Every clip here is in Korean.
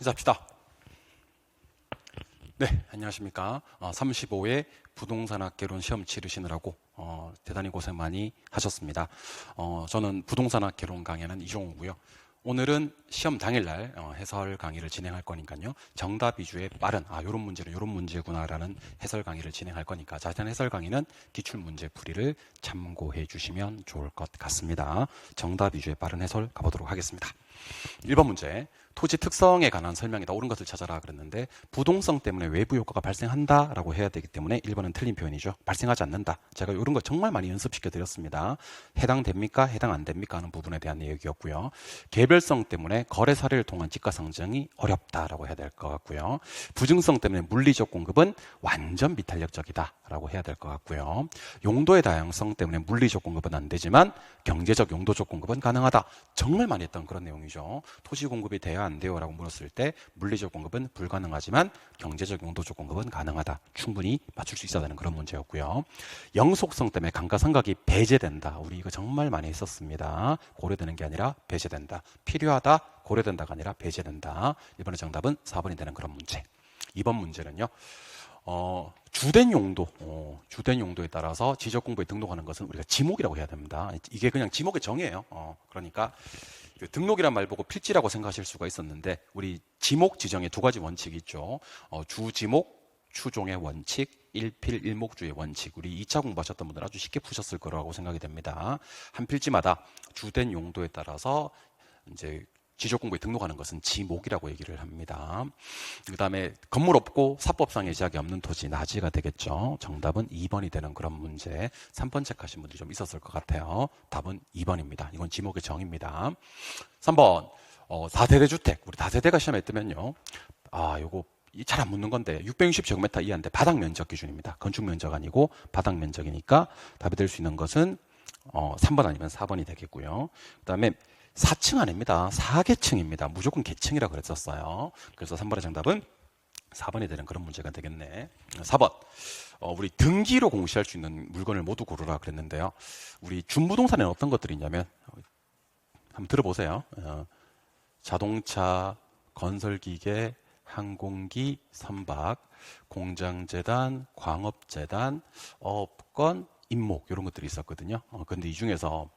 인사합시다. 네, 안녕하십니까. 어, 35회 부동산학개론 시험 치르시느라고 어, 대단히 고생 많이 하셨습니다. 어, 저는 부동산학개론 강의는 이종우고요. 오늘은 시험 당일날 어, 해설 강의를 진행할 거니까요. 정답 위주의 빠른 아 요런 문제는 요런 문제구나라는 해설 강의를 진행할 거니까 자세한 해설 강의는 기출 문제 풀이를 참고해 주시면 좋을 것 같습니다. 정답 위주의 빠른 해설 가보도록 하겠습니다. 1번 문제 토지 특성에 관한 설명이다. 옳은 것을 찾아라 그랬는데 부동성 때문에 외부 효과가 발생한다라고 해야 되기 때문에 1번은 틀린 표현이죠. 발생하지 않는다. 제가 이런 거 정말 많이 연습시켜 드렸습니다. 해당됩니까? 해당 안 됩니까? 하는 부분에 대한 얘기였고요. 개별성 때문에 거래 사례를 통한 지가 상정이 어렵다라고 해야 될 것 같고요. 부증성 때문에 물리적 공급은 완전 비탄력적이다라고 해야 될 것 같고요. 용도의 다양성 때문에 물리적 공급은 안 되지만 경제적 용도적 공급은 가능하다. 정말 많이 했던 그런 내용이죠. 토지 공급이 돼야 안 돼요? 라고 물었을 때 물리적 공급은 불가능하지만 경제적 용도적 공급은 가능하다. 충분히 맞출 수 되는 그런 문제였고요. 영속성 때문에 감가상각이 배제된다. 우리 이거 정말 많이 했었습니다. 고려되는 게 아니라 배제된다. 필요하다. 고려된다가 아니라 배제된다. 이번에 정답은 4번이 되는 그런 문제. 이번 문제는요. 어, 주된 용도, 어, 주된 용도에 따라서 지적 공부에 등록하는 것은 우리가 지목이라고 해야 됩니다. 이게 그냥 지목의 정의예요. 어, 그러니까 그 등록이란 말 보고 필지라고 생각하실 수가 있었는데 우리 지목 지정에 두 가지 원칙이 있죠. 어, 주 지목, 추종의 원칙, 일필 일목주의 원칙. 우리 2차 공부하셨던 분들 아주 쉽게 푸셨을 거라고 생각이 됩니다. 한 필지마다 주된 용도에 따라서 이제 지적 공부에 등록하는 것은 지목이라고 얘기를 합니다. 그 다음에 건물 없고 사법상의 제약이 없는 토지 나지가 되겠죠. 정답은 2번이 되는 그런 문제. 3번 체크하신 분들이 좀 있었을 것 같아요. 답은 2번입니다. 이건 지목의 정입니다. 3번 어, 다세대 주택. 우리 다세대가 시험에 뜨면요. 아, 요거 잘 안 묻는 건데 660제곱미터 이하인데 바닥 면적 기준입니다. 건축 면적 아니고 바닥 면적이니까 답이 될 수 있는 것은 어, 3번 아니면 4번이 되겠고요. 그 다음에 4층 아닙니다. 4계층입니다. 무조건 계층이라 그랬었어요. 그래서 3번의 정답은 4번이 되는 그런 문제가 되겠네. 4번. 어, 우리 등기로 공시할 수 있는 물건을 모두 고르라 그랬는데요. 우리 준부동산에는 어떤 것들이 있냐면 한번 들어보세요. 어, 자동차, 건설기계, 항공기, 선박, 공장재단, 광업재단, 업건, 임목 이런 것들이 있었거든요. 어, 근데 이 중에서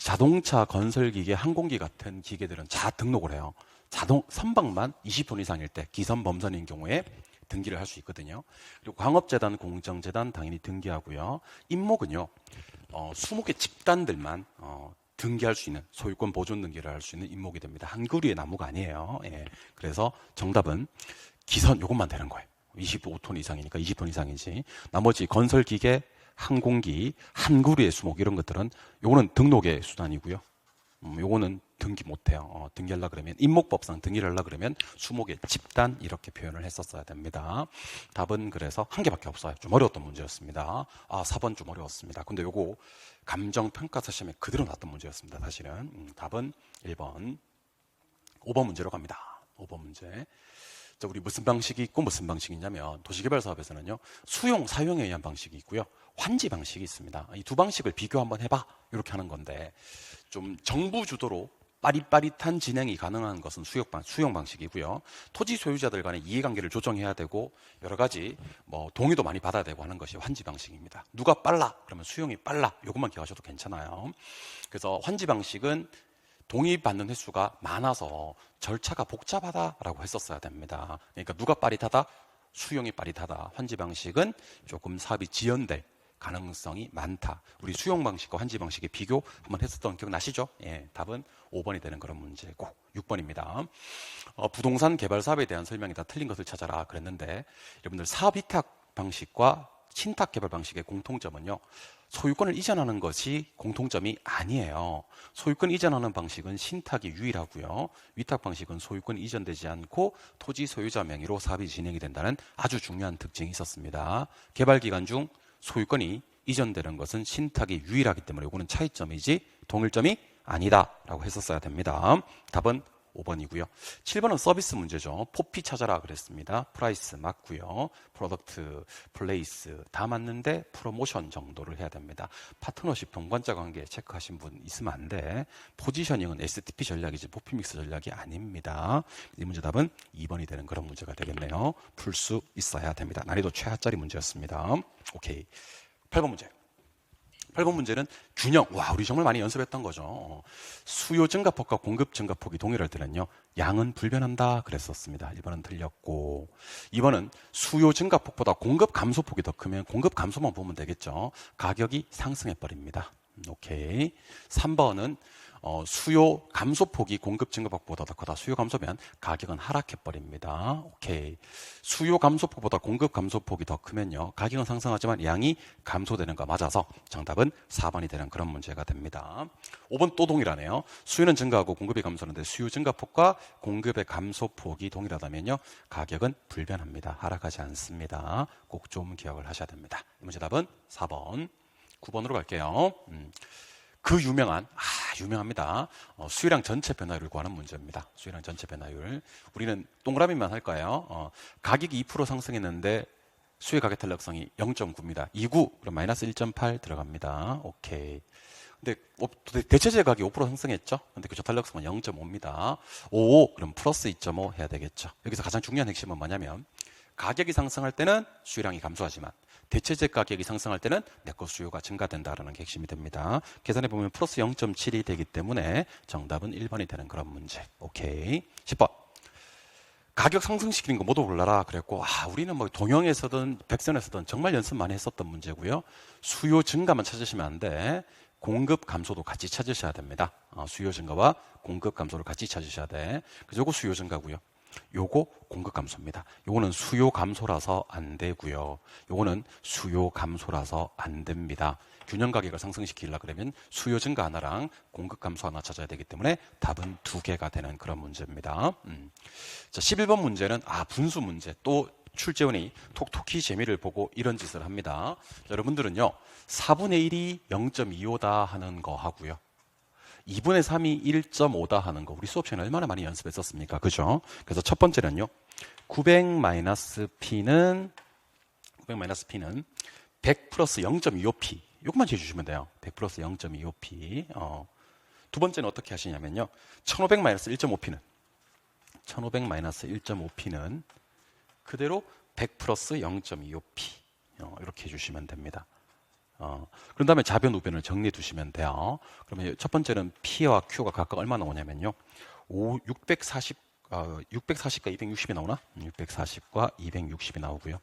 자동차, 건설 기계, 항공기 같은 기계들은 자 등록을 해요. 자동 선박만 20톤 이상일 때 기선 범선인 경우에 등기를 할 수 있거든요. 그리고 광업재단, 공정재단 당연히 등기하고요. 임목은요. 어, 20개 집단들만 어, 등기할 수 있는 소유권 보존 등기를 할 수 있는 임목이 됩니다. 한 그루의 나무가 아니에요. 예. 그래서 정답은 기선 요것만 되는 거예요. 25톤 이상이니까 20톤 이상이지. 나머지 건설 기계, 항공기, 한 그루의 수목 이런 것들은 요거는 등록의 수단이고요. 음, 요거는 등기 못해요. 어, 등기하려 그러면 임목법상 등기를 하려 그러면 수목의 집단 이렇게 표현을 했었어야 됩니다. 답은 그래서 한 개밖에 없어요. 좀 어려웠던 문제였습니다. 아 4번 좀 어려웠습니다. 근데 요거 감정평가사 시험에 그대로 나왔던 문제였습니다. 사실은 음, 답은 1번 5번 문제로 갑니다. 5번 문제 자, 우리 무슨 방식이 있고 무슨 방식이 있냐면 도시개발 사업에서는요 수용 사용에 의한 방식이 있고요 환지 방식이 있습니다. 이 두 방식을 비교 한번 해봐 이렇게 하는 건데 좀 정부 주도로 빠릿빠릿한 진행이 가능한 것은 수용, 수용 방식이고요. 토지 소유자들 간의 이해관계를 조정해야 되고 여러 가지 뭐 동의도 많이 받아야 되고 하는 것이 환지 방식입니다. 누가 빨라? 그러면 수용이 빨라. 이것만 기억하셔도 괜찮아요. 그래서 환지 방식은 동의받는 횟수가 많아서 절차가 복잡하다라고 했었어야 됩니다. 그러니까 누가 빠릿하다? 수용이 빠릿하다. 환지 방식은 조금 사업이 지연될 가능성이 많다. 우리 수용 방식과 환지 방식의 비교 한번 했었던 기억 나시죠? 예, 답은 5번이 되는 그런 문제고 6번입니다. 어, 부동산 개발 사업에 대한 설명이 다 틀린 것을 찾아라 그랬는데 여러분들 사업 위탁 방식과 신탁 개발 방식의 공통점은요. 소유권을 이전하는 것이 공통점이 아니에요. 소유권 이전하는 방식은 신탁이 유일하고요. 위탁 방식은 소유권 이전되지 않고 토지 소유자 명의로 사업이 진행이 된다는 아주 중요한 특징이 있었습니다. 개발 기간 중 소유권이 이전되는 것은 신탁이 유일하기 때문에 이거는 차이점이지 동일점이 아니다라고 했었어야 됩니다. 답은 5번이고요. 7번은 서비스 문제죠. 포피 찾아라 그랬습니다. 프라이스 맞고요. 프로덕트, 플레이스 다 맞는데 프로모션 정도를 해야 됩니다. 파트너십 동반자 관계 체크하신 분 있으면 안 돼. 포지셔닝은 STP 전략이지 포피 믹스 전략이 아닙니다. 이 문제 답은 2번이 되는 그런 문제가 되겠네요. 풀 수 있어야 됩니다. 난이도 최하짜리 문제였습니다. 오케이. 8번 문제. 8번 문제는 균형. 와, 우리 정말 많이 연습했던 거죠. 어, 수요 증가폭과 공급 증가폭이 동일할 때는요, 양은 불변한다 그랬었습니다. 1번은 틀렸고, 2번은 수요 증가폭보다 공급 감소폭이 더 크면 공급 감소만 보면 되겠죠. 가격이 상승해 버립니다. 음, 오케이. 3번은 어, 수요 감소폭이 공급 증가폭보다 더 크다. 수요 감소면 가격은 하락해 버립니다. 오케이. 수요 감소폭보다 공급 감소폭이 더 크면요. 가격은 상승하지만 양이 감소되는 거 맞아서 정답은 4번이 되는 그런 문제가 됩니다. 5번 또 동일하네요. 수요는 증가하고 공급이 감소하는데 수요 증가폭과 공급의 감소폭이 동일하다면요. 가격은 불변합니다. 하락하지 않습니다. 꼭 좀 기억을 하셔야 됩니다. 이 문제 답은 4번. 9번으로 갈게요. 음. 그 유명한 아 유명합니다. 어, 수요량 전체 변화율을 구하는 문제입니다. 수요량 전체 변화율. 우리는 동그라미만 할까요? 어, 가격이 2% 상승했는데 수요 가격 탄력성이 0.9입니다. 29 그럼 마이너스 1.8 들어갑니다. 오케이. 근데 어, 대체재 가격이 5% 상승했죠? 근데 그 저 탄력성은 0.5입니다. 5 그럼 플러스 2.5 해야 되겠죠. 여기서 가장 중요한 핵심은 뭐냐면 가격이 상승할 때는 수요량이 감소하지만 대체재 가격이 상승할 때는 내 거 수요가 증가된다라는 게 핵심이 됩니다. 계산해 보면 플러스 0.7이 되기 때문에 정답은 1번이 되는 그런 문제. 오케이. 10번. 가격 상승시키는 거 모두 골라라 그랬고 아 우리는 뭐 동영에서든 백선에서든 정말 연습 많이 했었던 문제고요. 수요 증가만 찾으시면 안 돼. 공급 감소도 같이 찾으셔야 됩니다. 어, 수요 증가와 공급 감소를 같이 찾으셔야 돼. 요거 수요 증가고요. 요거 공급 감소입니다. 요거는 수요 감소라서 안 되고요. 요거는 수요 감소라서 안 됩니다. 균형 가격을 상승시키려 그러면 수요 증가 하나랑 공급 감소 하나 찾아야 되기 때문에 답은 두 개가 되는 그런 문제입니다. 음. 자, 11번 문제는 아 분수 문제 또 출제원이 톡톡히 재미를 보고 이런 짓을 합니다. 자, 여러분들은요 4분의 1이 0.25다 하는 거 하고요. 2분의 3이 1.5다 하는 거 우리 수업 시간에 얼마나 많이 연습했었습니까? 그죠? 그래서 첫 번째는요. 900 마이너스 p는 900 마이너스 p는 100 플러스 0.25p 이것만 해주시면 돼요. 100 플러스 0.25p 어. 두 번째는 어떻게 하시냐면요. 1500 마이너스 1.5p는 1500 마이너스 1.5p는 그대로 100 플러스 0.25p 어, 이렇게 해주시면 됩니다. 어, 그런 다음에 좌변 우변을 정리해 두시면 돼요. 그러면 첫 번째는 P와 Q가 각각 얼마 나오냐면요. 5, 640, 어, 640과 260이 나오나? 640과 260이 나오고요.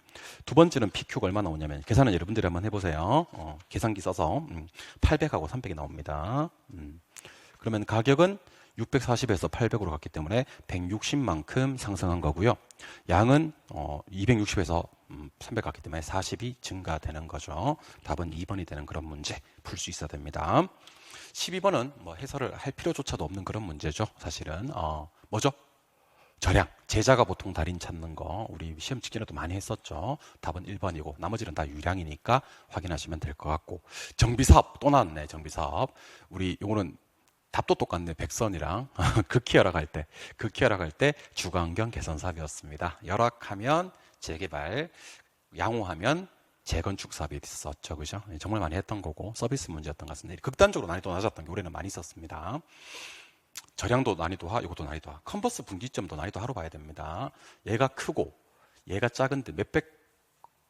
두 번째는 PQ가 얼마 나오냐면 계산은 여러분들이 한번 해보세요. 어, 계산기 써서 음, 800하고 300이 나옵니다. 음, 그러면 가격은 640에서 800으로 갔기 때문에 160만큼 상승한 거고요. 양은 어, 260에서 음, 300 갔기 때문에 40이 증가되는 거죠. 답은 2번이 되는 그런 문제 풀 수 있어야 됩니다. 12번은 뭐 해설을 할 필요조차도 없는 그런 문제죠. 사실은 어, 뭐죠? 절약. 제자가 보통 달인 찾는 거 우리 시험 직전에도 많이 했었죠. 답은 1번이고 나머지는 다 유량이니까 확인하시면 될 것 같고 정비사업 또 나왔네. 정비사업. 우리 요거는 답도 똑같네. 백선이랑 극히열악 할 때, 극히열악 할때 주거환경 개선 사업이었습니다. 열악하면 재개발, 양호하면 재건축 사업이 있었죠. 그죠? 예, 정말 많이 했던 거고 서비스 문제였던 것 같습니다. 극단적으로 난이도 낮았던 게 올해는 많이 있었습니다. 절양도 난이도 하, 이것도 난이도 하. 컨버스 분기점도 난이도 하로 봐야 됩니다. 얘가 크고 얘가 작은데 몇백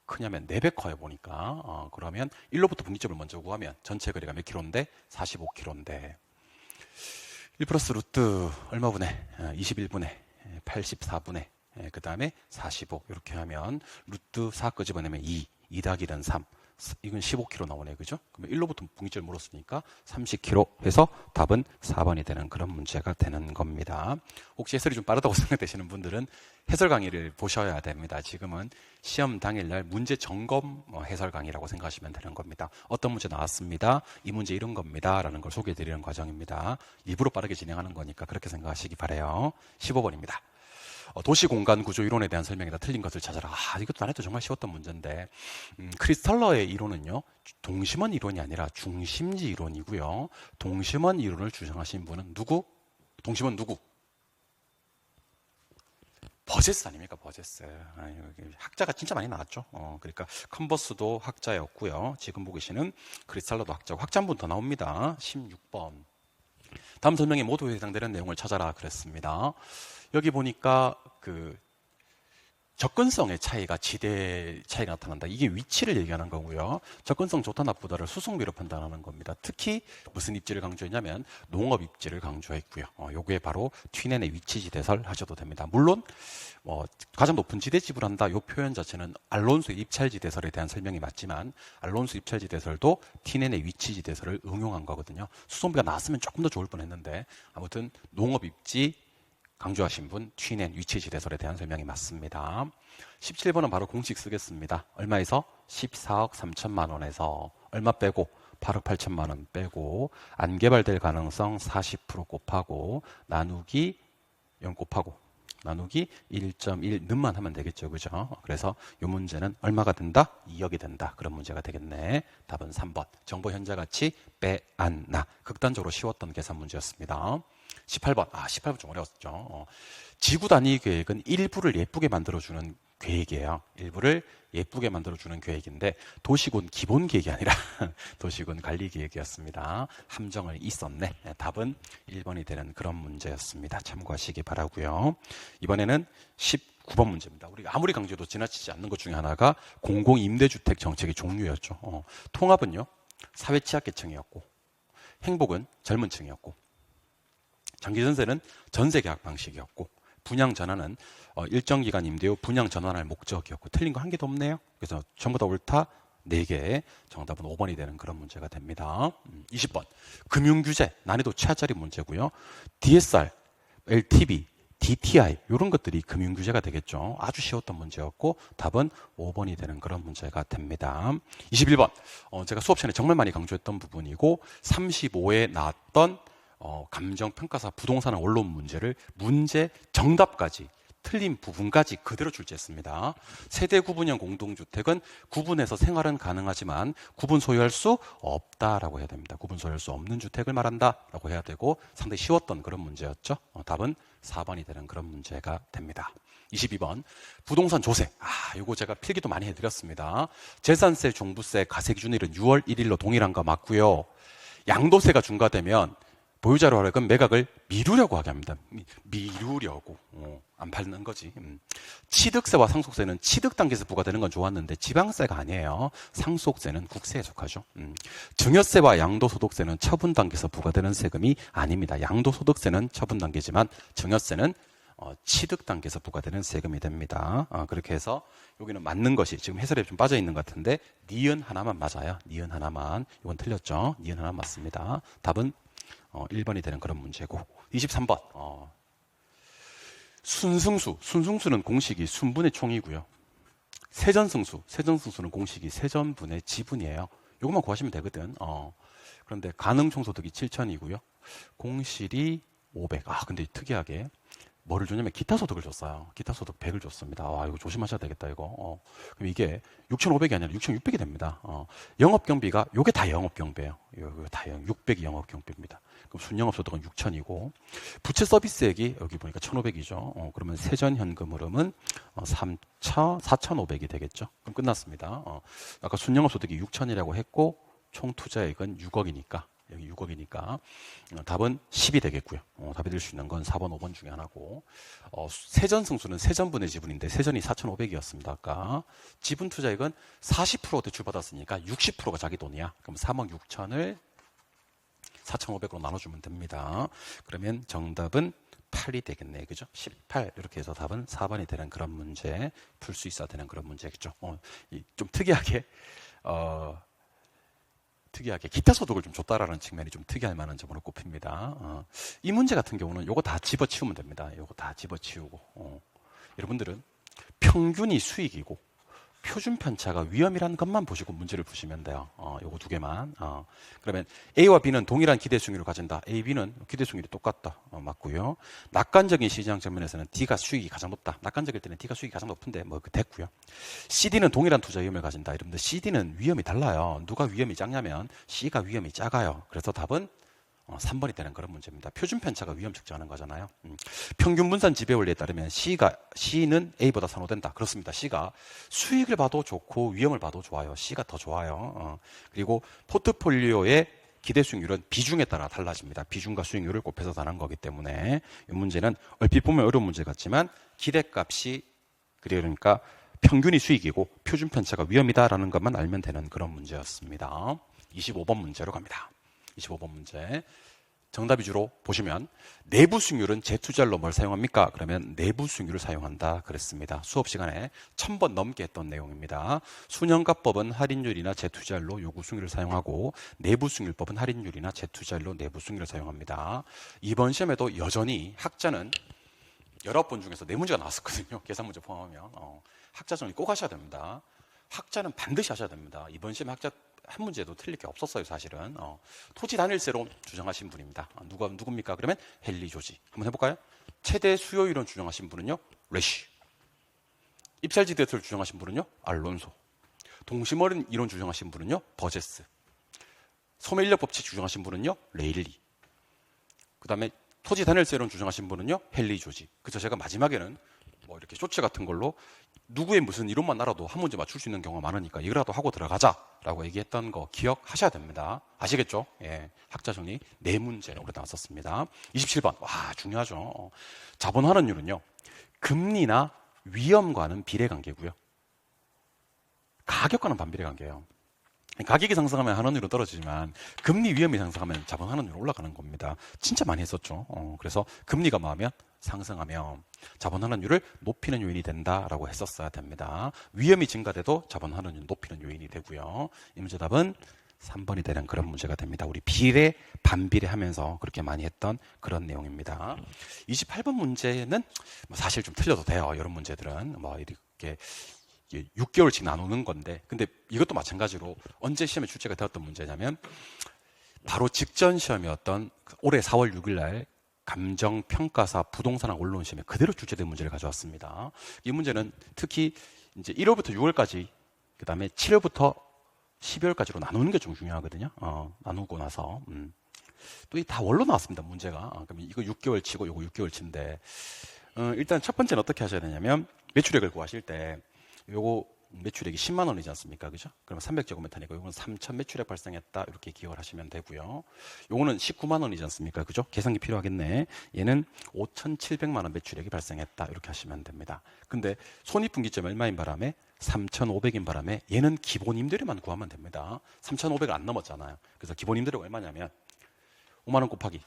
크냐면 4배 커요 보니까 어, 그러면 1로부터 분기점을 먼저 구하면 전체 거리가 몇 킬로인데 45킬로인데 1 플러스 루트 얼마분의? 21분의 84분의 그 다음에 45 이렇게 하면 루트 4 끄집어내면 2 2 더하기 1은 3 이건 15kg 나오네 그죠? 그러면 1로부터 분기점을 물었으니까 30kg 해서 답은 4번이 되는 그런 문제가 되는 겁니다. 혹시 해설이 좀 빠르다고 생각되시는 분들은 해설 강의를 보셔야 됩니다. 지금은 시험 당일날 문제 점검 뭐 해설 강의라고 생각하시면 되는 겁니다. 어떤 문제 나왔습니다. 이 문제 이런 겁니다. 라는 걸 소개해 드리는 과정입니다. 일부러 빠르게 진행하는 거니까 그렇게 생각하시기 바래요. 15번입니다. 어, 도시 공간 구조 이론에 대한 설명이다. 틀린 것을 찾아라. 아, 이것도 나한테 정말 쉬웠던 문제인데 음, 크리스탈러의 이론은요. 동심원 이론이 아니라 중심지 이론이고요. 동심원 이론을 주장하신 분은 누구? 동심원 누구? 버제스 아닙니까 버제스 아, 여기 학자가 진짜 많이 나왔죠 어, 그러니까 컨버스도 학자였고요 지금 보고 계시는 크리스탈러도 학자고 학자 한 분 더 나옵니다 16번 다음 설명에 모두 해당되는 내용을 찾아라 그랬습니다 여기 보니까 그 접근성의 차이가 지대 차이가 나타난다. 이게 위치를 얘기하는 거고요. 접근성 좋다 나쁘다를 수송비로 판단하는 겁니다. 특히 무슨 입지를 강조했냐면 농업 입지를 강조했고요. 어, 요게 바로 튀넨의 위치 지대설 하셔도 됩니다. 물론 뭐 가장 높은 지대 지불한다. 요 표현 자체는 알론소 입찰 지대설에 대한 설명이 맞지만 알론소 입찰 지대설도 튀넨의 위치 지대설을 응용한 거거든요. 수송비가 나왔으면 조금 더 좋을 뻔했는데 아무튼 농업 입지 강조하신 분 튀넨 위치지 대설에 대한 설명이 맞습니다. 17번은 바로 공식 쓰겠습니다. 얼마에서? 14억 3천만 원에서 얼마 빼고 8억 8천만 원 빼고 안 개발될 가능성 40% 곱하고 나누기 0 곱하고 나누기 1.1 는만 하면 되겠죠. 그죠? 그래서 이 문제는 얼마가 된다? 2억이 된다. 그런 문제가 되겠네. 답은 3번. 정보 현재 가치 빼 안 나. 극단적으로 쉬웠던 계산 문제였습니다. 18번. 아, 18번 좀 어려웠죠. 어. 지구 단위 계획은 일부를 예쁘게 만들어주는 계획이에요. 일부를 예쁘게 만들어주는 계획인데 도시군 기본 계획이 아니라 도시군 관리 계획이었습니다. 함정을 있었네. 네, 답은 1번이 되는 그런 문제였습니다. 참고하시기 바라고요. 이번에는 19번 문제입니다. 우리가 아무리 강조해도 지나치지 않는 것 중에 하나가 공공 임대주택 정책의 종류였죠. 어, 통합은요. 사회 취약계층이었고 행복은 젊은 층이었고 장기 전세는 전세 계약 방식이었고 분양 전환은 어, 일정 기간 임대 후 분양 전환할 목적이었고 틀린 거 한 개도 없네요. 그래서 전부 다 옳다. 4개 정답은 5번이 되는 그런 문제가 됩니다. 20번 금융규제 난이도 최하짜리 문제고요. DSR, LTV, DTI 이런 것들이 금융 규제가 되겠죠. 아주 쉬웠던 문제였고 답은 5번이 되는 그런 문제가 됩니다. 21번 어, 제가 수업 시간에 정말 많이 강조했던 부분이고 35에 나왔던 어, 감정 평가사 부동산의 원론 문제를 문제 정답까지 틀린 부분까지 그대로 출제했습니다. 세대 구분형 공동주택은 구분해서 생활은 가능하지만 구분 소유할 수 없다라고 해야 됩니다. 구분 소유할 수 없는 주택을 말한다라고 해야 되고 상당히 쉬웠던 그런 문제였죠. 어, 답은 4번이 되는 그런 문제가 됩니다. 22번 부동산 조세. 아, 이거 제가 필기도 많이 해드렸습니다. 재산세, 종부세, 가세 기준일은 6월 1일로 동일한 거 맞고요. 양도세가 중과되면 보유자로 하려면 매각을 미루려고 하게 합니다. 미, 루려고 어, 안 팔는 거지. 음. 취득세와 상속세는 취득 단계에서 부과되는 건 좋았는데 지방세가 아니에요. 상속세는 국세에 속하죠. 음. 증여세와 양도소득세는 처분 단계에서 부과되는 세금이 아닙니다. 양도소득세는 처분 단계지만 증여세는 어, 취득 단계에서 부과되는 세금이 됩니다. 어, 그렇게 해서 여기는 맞는 것이 지금 해설에 좀 빠져 있는 것 같은데 니은 하나만 맞아요. 니은 하나만. 이건 틀렸죠. 니은 하나 맞습니다. 답은 어, 1번이 되는 그런 문제고 23번 어, 순승수 순승수는 공식이 순분의 총이고요. 세전승수 세전승수는 공식이 세전분의 지분이에요. 이것만 구하시면 되거든 어, 그런데 가능 총소득이 7천이고요. 공실이 500. 아, 근데 특이하게 뭐를 주냐면 기타 소득을 줬어요. 기타 소득 100을 줬습니다. 와, 이거 조심하셔야 되겠다, 이거. 어. 그럼 이게 6,500이 아니라 6,600이 됩니다. 어. 영업 경비가 요게 다 영업 경비예요. 요거 다 600이 영업 경비입니다. 그럼 순영업 소득은 6,000이고 부채 서비스액이 여기 보니까 1,500이죠. 어, 그러면 세전 현금 흐름은 어, 3,000, 4,500이 되겠죠. 그럼 끝났습니다. 어. 아까 순영업 소득이 6,000이라고 했고 총 투자액은 6억이니까 여기 6억이니까 어, 답은 10이 되겠고요. 어, 답이 될 수 있는 건 4번, 5번 중에 하나고 어, 세전 승수는 세전분의 지분인데 세전이 4,500이었습니다. 아까 지분 투자액은 40% 대출받았으니까 60%가 자기 돈이야. 그럼 3억 6천을 4,500으로 나눠주면 됩니다. 그러면 정답은 8이 되겠네. 그죠? 18. 이렇게 해서 답은 4번이 되는 그런 문제, 풀 수 있어야 되는 그런 문제겠죠. 어, 좀 특이하게, 어, 특이하게 기타 소득을 좀 줬다라는 측면이 좀 특이할 만한 점으로 꼽힙니다. 어, 이 문제 같은 경우는 요거 다 집어치우면 됩니다. 요거 다 집어치우고 어, 여러분들은 평균이 수익이고 표준 편차가 위험이라는 것만 보시고 문제를 푸시면 돼요. 어, 요거 두 개만. 어, 그러면 A와 B는 동일한 기대 수익률을 가진다. A, B는 기대 수익률이 똑같다. 어, 맞고요. 낙관적인 시장 측면에서는 D가 수익이 가장 높다. 낙관적일 때는 D가 수익이 가장 높은데 뭐그 됐고요. CD는 동일한 투자 위험을 가진다. 여러분들 CD는 위험이 달라요. 누가 위험이 작냐면 C가 위험이 작아요. 그래서 답은 어, 3번이 되는 그런 문제입니다. 표준 편차가 위험 측정하는 거잖아요. 음. 평균 분산 지배 원리에 따르면 C가 C는 A보다 선호된다. 그렇습니다. C가 수익을 봐도 좋고 위험을 봐도 좋아요. C가 더 좋아요. 어. 그리고 포트폴리오의 기대 수익률은 비중에 따라 달라집니다. 비중과 수익률을 곱해서 다는 거기 때문에 이 문제는 얼핏 보면 어려운 문제 같지만 기대값이 그러니까 평균이 수익이고 표준 편차가 위험이다라는 것만 알면 되는 그런 문제였습니다. 25번 문제로 갑니다. 25번 문제. 정답 위주로 보시면 내부 수익률은 재투자로 뭘 사용합니까? 그러면 내부 수익률을 사용한다 그랬습니다. 수업 시간에 천 번 넘게 했던 내용입니다. 수년가법은 할인율이나 재투자율로 요구 수익률을 사용하고 내부 수익률법은 할인율이나 재투자율로 내부 수익률을 사용합니다. 이번 시험에도 여전히 학자는 여러 번 중에서 네 문제가 나왔었거든요. 계산 문제 포함하면 어, 학자 정리 꼭 하셔야 됩니다. 학자는 반드시 하셔야 됩니다. 이번 시험 학자 한 문제도 틀릴 게 없었어요, 사실은. 어, 토지 단일세로 주장하신 분입니다. 어, 누가 누굽니까? 그러면 헨리 조지. 한번 해볼까요? 최대 수요 이론 주장하신 분은요, 레시. 입찰지 대표를 주장하신 분은요, 알론소. 동심어린 이론 주장하신 분은요, 버제스. 소매인력 법칙 주장하신 분은요, 레일리. 그 다음에 토지 단일세 이론 주장하신 분은요, 헨리 조지. 그래서 제가 마지막에는 뭐 이렇게 쇼츠 같은 걸로 누구의 무슨 이론만 알아도 한 문제 맞출 수 있는 경우가 많으니까 이거라도 하고 들어가자라고 얘기했던 거 기억하셔야 됩니다. 아시겠죠? 예. 학자 정리 네 문제 오래 나왔었습니다. 27번. 와, 중요하죠. 어, 자본 환원율은요. 금리나 위험과는 비례 관계고요. 가격과는 반비례 관계예요. 가격이 상승하면 환원율은 떨어지지만 금리 위험이 상승하면 자본 환원율 올라가는 겁니다. 진짜 많이 했었죠. 어, 그래서 금리가 뭐하면 상승하면 자본 환원율을 높이는 요인이 된다라고 했었어야 됩니다. 위험이 증가돼도 자본 환원율 높이는 요인이 되고요. 이 문제 답은 3번이 되는 그런 문제가 됩니다. 우리 비례, 반비례 하면서 그렇게 많이 했던 그런 내용입니다. 28번 문제는 뭐 사실 좀 틀려도 돼요. 이런 문제들은 뭐 이렇게 6개월씩 나누는 건데 근데 이것도 마찬가지로 언제 시험에 출제가 되었던 문제냐면 바로 직전 시험이었던 올해 4월 6일 날 감정 평가사 부동산학 원론 시험에 그대로 출제된 문제를 가져왔습니다. 이 문제는 특히 이제 1월부터 6월까지 그다음에 7월부터 12월까지로 나누는 게 좀 중요하거든요. 어, 나누고 나서 음. 또이다 원로 나왔습니다. 문제가. 어, 그러면 이거 6개월 치고 이거 6개월 치인데 어, 일단 첫 번째는 어떻게 하셔야 되냐면 매출액을 구하실 때 요거 매출액이 10만 원이지 않습니까? 그죠? 그러면 300제곱미터니까 요거는 3천 매출액 발생했다. 이렇게 기억을 하시면 되고요. 요거는 19만 원이지 않습니까? 그죠? 계산기 필요하겠네. 얘는 5,700만 원 매출액이 발생했다. 이렇게 하시면 됩니다. 근데 손익분기점 얼마인 바람에 3,500인 바람에 얘는 기본 임대료만 구하면 됩니다. 3,500을 안 넘었잖아요. 그래서 기본 임대료가 얼마냐면 5만 원 곱하기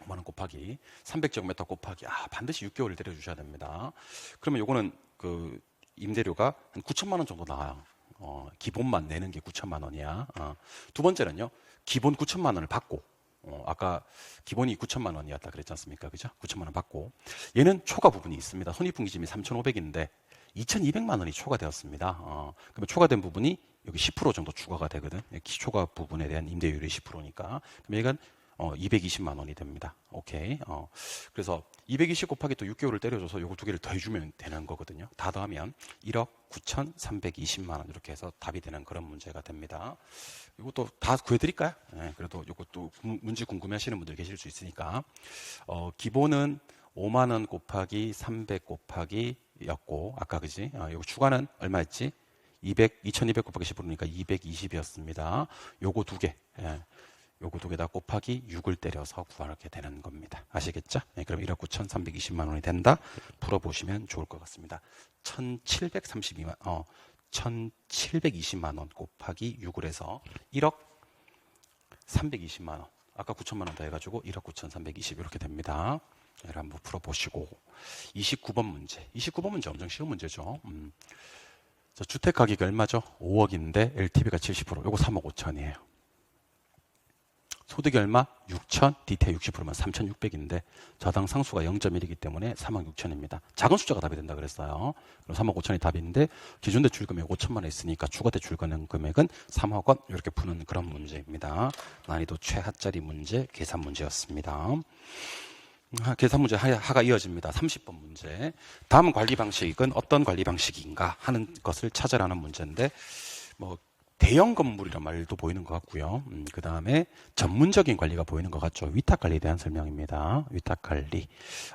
5만 원 곱하기 300제곱미터 곱하기 아 반드시 6개월을 때려 주셔야 됩니다. 그러면 요거는 그 임대료가 한 9천만 원 정도 나와요. 어, 기본만 내는 게 9천만 원이야. 어. 두 번째는요, 기본 9천만 원을 받고, 어, 아까 기본이 9천만 원이었다 그랬지 않습니까? 그죠? 9천만 원 받고, 얘는 초과 부분이 있습니다. 손익분기점이 3,500인데, 2,200만 원이 초과되었습니다. 어, 그러면 초과된 부분이 여기 10% 정도 추가가 되거든. 기초과 부분에 대한 임대율이 10%니까. 그럼 얘가 어, 220만 원이 됩니다. 오케이. 어, 그래서 220 곱하기 또 6개월을 때려줘서 요거 두 개를 더해주면 되는 거거든요. 다 더하면 1억 9,320만 원 이렇게 해서 답이 되는 그런 문제가 됩니다. 이것도 다 구해드릴까요? 네, 그래도 이것도 문제 궁금해하시는 분들 계실 수 있으니까 어, 기본은 5만 원 곱하기 300 곱하기 였고 아까 그지? 어, 이거 추가는 얼마였지? 200, 2200 곱하기 10으로니까 220이었습니다. 요거 두 개. 예. 요거 두 개 다 곱하기 6을 때려서 구하게 되는 겁니다. 아시겠죠? 네, 그럼 1억 9,320만 원이 된다. 풀어보시면 좋을 것 같습니다. 1,732만, 어, 1,720만 원 곱하기 6을 해서 1억 320만 원. 아까 9천만 원 더 해가지고 1억 9,320 이렇게 됩니다. 얘를 한번 풀어보시고 29번 문제. 29번 문제 엄청 쉬운 문제죠. 음. 주택 가격이 얼마죠? 5억인데 LTV가 70%. 요거 3억 5천이에요. 소득이 얼마? 6천, 디테일 60%면 3,600인데 저당 상수가 0.1이기 때문에 3억 6천입니다. 작은 숫자가 답이 된다 그랬어요. 그럼 3억 5천이 답인데 기준 대출 금액 5천만 원 있으니까 추가 대출 금액은 3억 원 이렇게 푸는 그런 문제입니다. 난이도 최하짜리 문제 계산 문제였습니다. 계산 문제 하가 이어집니다. 30번 문제. 다음 관리 방식은 어떤 관리 방식인가 하는 것을 찾아라는 문제인데 뭐 대형 건물이란 말도 보이는 것 같고요. 음, 그 다음에 전문적인 관리가 보이는 것 같죠. 위탁 관리에 대한 설명입니다. 위탁 관리.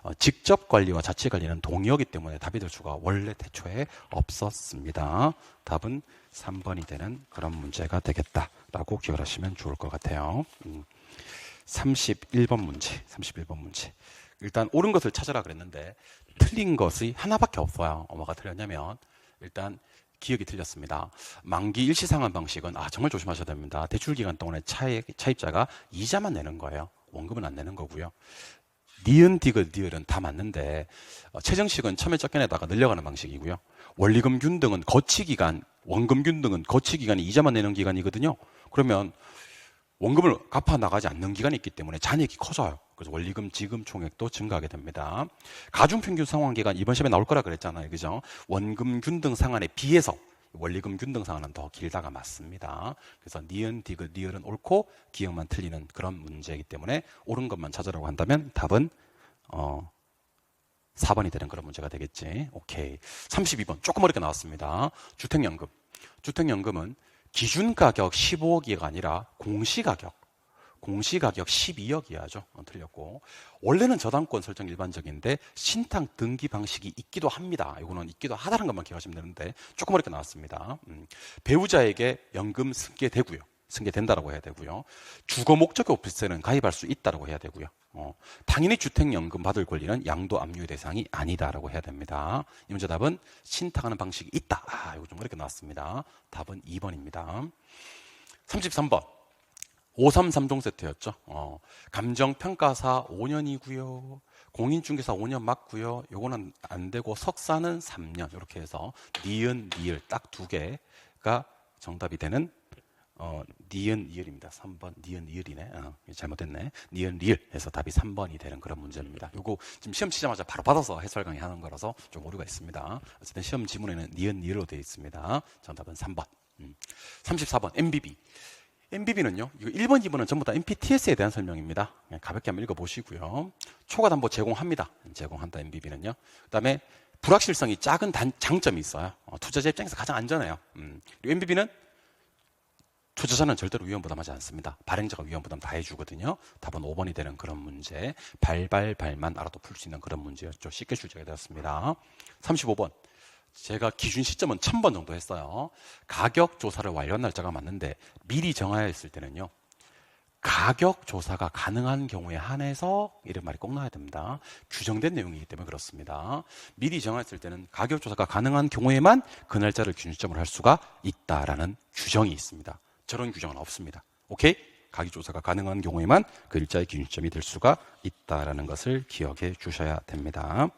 어, 직접 관리와 자체 관리는 동의어기 때문에 답이 될 수가 원래 대초에 없었습니다. 답은 3번이 되는 그런 문제가 되겠다라고 기억하시면 좋을 것 같아요. 음, 31번 문제, 31번 문제. 일단 옳은 것을 찾으라 그랬는데 틀린 것이 하나밖에 없어요. 뭐가 틀렸냐면 일단 기억이 틀렸습니다. 만기 일시 상환 방식은 아 정말 조심하셔야 됩니다. 대출 기간 동안에 차입, 차입자가 이자만 내는 거예요. 원금은 안 내는 거고요. 니은, 디귿, 리을은 다 맞는데 어, 최정식은 처음에 적게내다가 늘려가는 방식이고요. 원리금 균등은 거치 기간, 원금 균등은 거치 기간이 이자만 내는 기간이거든요. 그러면 원금을 갚아 나가지 않는 기간이 있기 때문에 잔액이 커져요. 그래서 원리금 지급 총액도 증가하게 됩니다. 가중 평균 상환 기간 이번 시험에 나올 거라 그랬잖아요. 그죠? 원금 균등 상환에 비해서 원리금 균등 상환은 더 길다가 맞습니다. 그래서 니은, 디귿, 리을은 옳고 기억만 틀리는 그런 문제이기 때문에 옳은 것만 찾으라고 한다면 답은 어 4번이 되는 그런 문제가 되겠지. 오케이. 32번 조금 어렵게 나왔습니다. 주택연금. 주택연금은 기준 가격 15억이가 아니라 공시 가격. 공시 가격 12억이야죠. 어, 틀렸고. 원래는 저당권 설정 일반적인데 신탁 등기 방식이 있기도 합니다. 이거는 있기도 하다는 것만 기억하시면 되는데 조금 어렵게 나왔습니다. 음, 배우자에게 연금 승계되고요. 승계된다라고 해야 되고요. 주거 목적 오피스는 가입할 수 있다라고 해야 되고요. 어, 당연히 주택연금 받을 권리는 양도 압류 대상이 아니다라고 해야 됩니다. 이 문제 답은 신탁하는 방식이 있다. 아, 이거 좀 어렵게 나왔습니다. 답은 2번입니다. 33번. 533종 세트였죠. 어, 감정평가사 5년이고요. 공인중개사 5년 맞고요. 요거는 안 되고 석사는 3년 이렇게 해서 니은, 니을 딱 두 개가 정답이 되는 어, 니은 니을입니다. 3번 니은 니을이네. 어, 잘못됐네. 니은 리을 해서 답이 3번이 되는 그런 문제입니다. 요거 지금 시험 치자마자 바로 받아서 해설 강의 하는 거라서 좀 오류가 있습니다. 어쨌든 시험 지문에는 니은 니을로 되어 있습니다. 정답은 3번. 음. 34번 MBB. MBB는요, 이거 1번, 2번은 전부 다 MPTS에 대한 설명입니다. 그냥 가볍게 한번 읽어보시고요. 초과 담보 제공합니다. 제공한다, MBB는요. 그 다음에 불확실성이 작은 단, 장점이 있어요. 어, 투자자 입장에서 가장 안전해요. 음. 그리고 MBB는 투자자는 절대로 위험 부담하지 않습니다. 발행자가 위험 부담 다 해주거든요. 답은 5번이 되는 그런 문제. 발발발만 알아도 풀 수 있는 그런 문제였죠. 쉽게 출제가 되었습니다. 35번. 제가 기준 시점은 1000번 정도 했어요. 가격 조사를 완료한 날짜가 맞는데 미리 정하여 있을 때는요. 가격 조사가 가능한 경우에 한해서 이런 말이 꼭 나와야 됩니다. 규정된 내용이기 때문에 그렇습니다. 미리 정했을 때는 가격 조사가 가능한 경우에만 그 날짜를 기준점으로 할 수가 있다라는 규정이 있습니다. 저런 규정은 없습니다. 오케이? 가격 조사가 가능한 경우에만 그 일자의 기준점이 될 수가 있다라는 것을 기억해 주셔야 됩니다.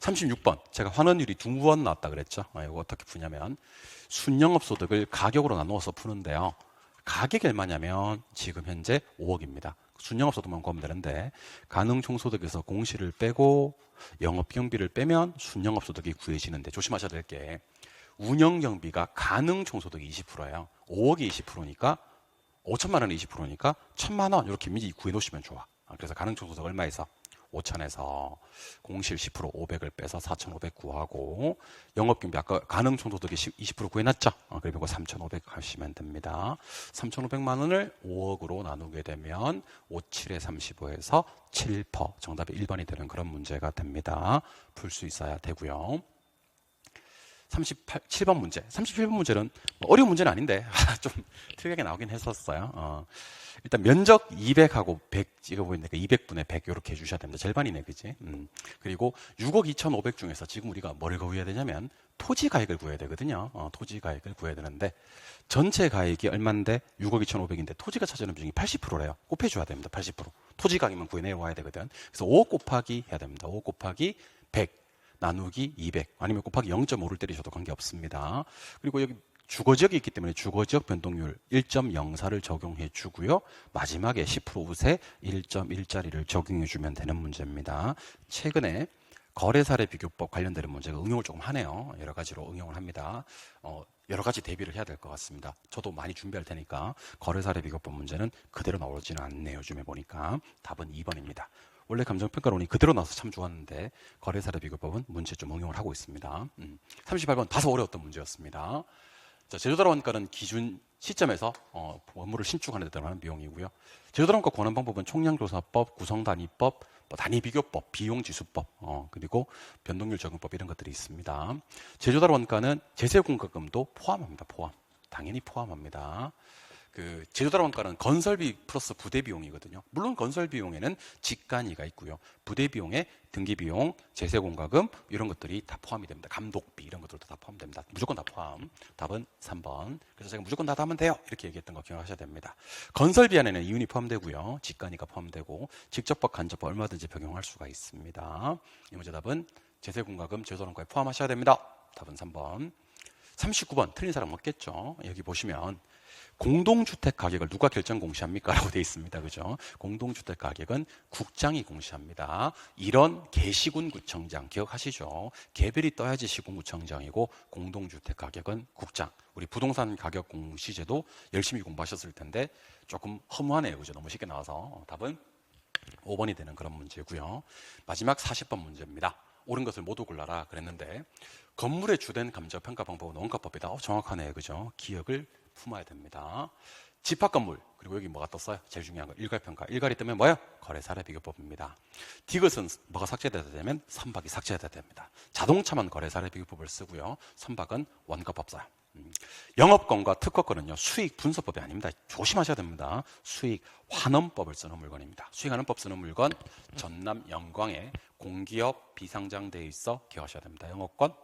36번. 제가 환원율이 두 번 나왔다 그랬죠. 아, 이거 어떻게 푸냐면 순영업 소득을 가격으로 나누어서 푸는데요. 가격이 얼마냐면 지금 현재 5억입니다. 순영업 소득만 구하면 되는데 가능 총소득에서 공시를 빼고 영업 경비를 빼면 순영업 소득이 구해지는데 조심하셔야 될 게 운영 경비가 가능 총소득이 20%예요. 5억이 20%니까 5천만 원이 20%니까 1천만 원 이렇게 미리 구해 놓으시면 좋아. 아, 그래서 가능 총소득 얼마에서 5천에서 공실 10% 500을 빼서 4,500 구하고 영업경비 아까 가능 총소득이 20% 구해놨죠. 어, 그리고 3,500 하시면 됩니다. 3,500만 원을 5억으로 나누게 되면 5, 7에 35에서 7% 정답이 1번이 되는 그런 문제가 됩니다. 풀 수 있어야 되고요. 38, 7번 문제. 37번 문제는 뭐 어려운 문제는 아닌데 좀 특이하게 나오긴 했었어요. 어. 일단 면적 200하고 100 찍어보니까 200분의 100 이렇게 해주셔야 됩니다. 절반이네, 그지? 음. 그리고 6억 2,500 중에서 지금 우리가 뭘 구해야 되냐면 토지 가액을 구해야 되거든요. 어, 토지 가액을 구해야 되는데 전체 가액이 얼마인데 6억 2,500인데 토지가 차지하는 비중이 80%래요. 곱해줘야 됩니다. 80%. 토지 가격만 구해내와야 되거든. 그래서 5억 곱하기 해야 됩니다. 5억 곱하기 100 나누기 200 아니면 곱하기 0.5를 때리셔도 관계없습니다. 그리고 여기 주거 지역이 있기 때문에 주거 지역 변동률 1.04를 적용해 주고요. 마지막에 10% 우세 1.1짜리를 적용해 주면 되는 문제입니다. 최근에 거래 사례 비교법 관련되는 문제가 응용을 조금 하네요. 여러 가지로 응용을 합니다. 어, 여러 가지 대비를 해야 될 것 같습니다. 저도 많이 준비할 테니까 거래 사례 비교법 문제는 그대로 나오지는 않네요. 요즘에 보니까 답은 2번입니다. 원래 감정평가론이 그대로 나와서 참 좋았는데 거래사례 비교법은 문제 좀 응용을 하고 있습니다. 음. 38번 다소 어려웠던 문제였습니다. 자, 제조달 원가는 기준 시점에서 어, 원물을 신축하는 데 들어가는 비용이고요. 제조달 원가 권한 방법은 총량조사법, 구성단위법, 뭐 단위비교법, 비용지수법, 어, 그리고 변동률 적용법 이런 것들이 있습니다. 제조달 원가는 제세공과금도 포함합니다. 포함. 당연히 포함합니다. 그 제조달 원가는 건설비 플러스 부대 비용이거든요. 물론 건설 비용에는 직간이가 있고요. 부대 비용에 등기 비용, 제세 공과금 이런 것들이 다 포함이 됩니다. 감독비 이런 것들도 다 포함됩니다. 무조건 다 포함. 답은 3번. 그래서 제가 무조건 다 하면 돼요. 이렇게 얘기했던 거 기억하셔야 됩니다. 건설비 안에는 이윤이 포함되고요. 직간이가 포함되고 직접법, 간접법 얼마든지 적용할 수가 있습니다. 이 문제 답은 제세 공과금, 원가에 포함하셔야 됩니다. 답은 3번. 39번 틀린 사람 없겠죠. 여기 보시면 공동주택 가격을 누가 결정 공시합니까? 라고 되어 있습니다. 그죠? 공동주택 가격은 국장이 공시합니다. 이런 개시군 구청장 기억하시죠? 개별이 떠야지 시군 구청장이고 공동주택 가격은 국장. 우리 부동산 가격 공시제도 열심히 공부하셨을 텐데 조금 허무하네요. 그죠? 너무 쉽게 나와서 어, 답은 5번이 되는 그런 문제고요. 마지막 40번 문제입니다. 옳은 것을 모두 골라라 그랬는데 건물의 주된 감정 평가 방법은 원가법이다. 어, 정확하네. 그죠? 기억을 품어야 됩니다. 집합 건물 그리고 여기 뭐가 떴어요? 제일 중요한 거 일괄평가. 일괄이 뜨면 뭐예요? 거래사례 비교법입니다. 디귿은 뭐가 삭제돼야 되면 선박이 삭제돼야 됩니다. 자동차만 거래사례 비교법을 쓰고요. 선박은 원가법 써요. 음. 영업권과 특허권은요 수익 분석법이 아닙니다. 조심하셔야 됩니다. 수익 환원법을 쓰는 물건입니다. 수익 환원법 쓰는 물건 전남 영광에 공기업 비상장되어 있어 기억하셔야 됩니다. 영업권,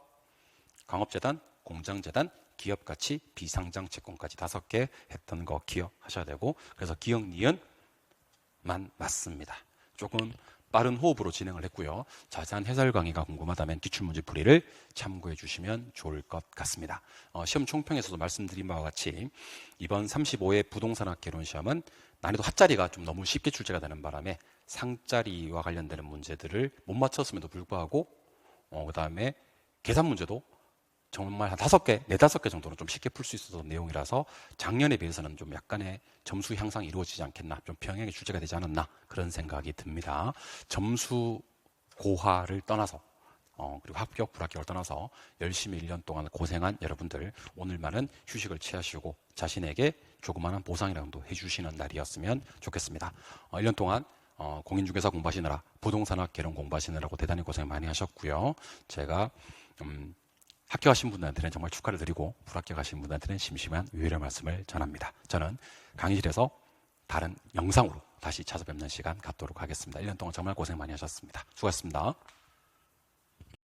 광업재단, 공장재단, 기업 가치, 비상장 채권까지 다섯 개 했던 거 기억하셔야 되고 그래서 기억 니은만 맞습니다. 조금 빠른 호흡으로 진행을 했고요. 자세한 해설 강의가 궁금하다면 기출문제 풀이를 참고해 주시면 좋을 것 같습니다. 어, 시험 총평에서도 말씀드린 바와 같이 이번 35회 부동산학 개론 시험은 난이도 하짜리가 좀 너무 쉽게 출제가 되는 바람에 상짜리와 관련되는 문제들을 못 맞췄음에도 불구하고 어, 그다음에 계산 문제도 정말 한 다섯 개, 네다섯 개 정도는 좀 쉽게 풀 수 있었던 내용이라서 작년에 비해서는 좀 약간의 점수 향상이 이루어지지 않겠나, 좀 평행의 출제가 되지 않았나 그런 생각이 듭니다. 점수 고하를 떠나서 어, 그리고 합격, 불합격을 떠나서 열심히 1년 동안 고생한 여러분들 오늘만은 휴식을 취하시고 자신에게 조그마한 보상이라도 해주시는 날이었으면 좋겠습니다. 어, 1년 동안 어, 공인중개사 공부하시느라 부동산학 개론 공부하시느라고 대단히 고생 많이 하셨고요. 제가 음, 합격하신 분들한테는 정말 축하를 드리고 불합격하신 분들한테는 심심한 위로의 말씀을 전합니다. 저는 강의실에서 다른 영상으로 다시 찾아뵙는 시간 갖도록 하겠습니다. 1년 동안 정말 고생 많이 하셨습니다. 수고하셨습니다.